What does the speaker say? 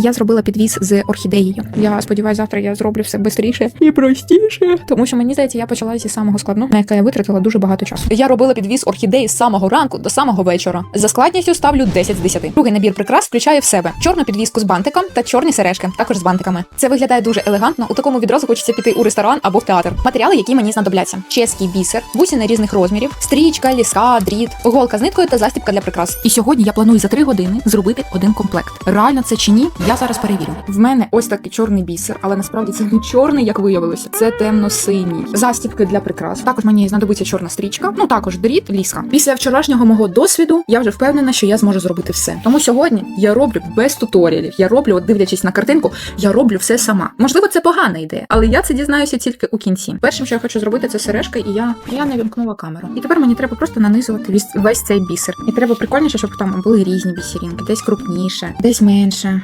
Я зробила підвіз з орхідеєю. Я сподіваюся, завтра я зроблю все швидше і простіше. Тому що мені здається, я почала зі самого складного, на яке я витратила дуже багато часу. Я робила підвіз орхідеї з самого ранку до самого вечора. За складністю ставлю 10 з 10. Другий набір прикрас включає в себе чорну підвізку з бантиком та чорні сережки, також з бантиками. Це виглядає дуже елегантно. У такому відразу хочеться піти у ресторан або в театр. Матеріали, які мені знадобляться: чеський бісер, бусини різних розмірів, стрічка, ліска, дріт, голка з ниткою та застібка для прикрас. І сьогодні я планую за три години зробити один комплект. Реально це чи ні? Я зараз перевірю. В мене ось такий чорний бісер, але насправді це не чорний, як виявилося. Це темно-синій. Застібки для прикрас. Також мені знадобиться чорна стрічка. Ну також дріт, ліска. Після вчорашнього мого досвіду я вже впевнена, що я зможу зробити все. Тому сьогодні я роблю без туторіалів. Я роблю, от дивлячись на картинку, я роблю все сама. Можливо, це погана ідея, але я це дізнаюся тільки у кінці. Першим, що я хочу зробити, це сережка, і я, я не вімкнула камеру. І тепер мені треба просто нанизувати весь, весь цей бісер. І треба прикольніше, щоб там були різні бісерінки, десь крупніше, десь менше.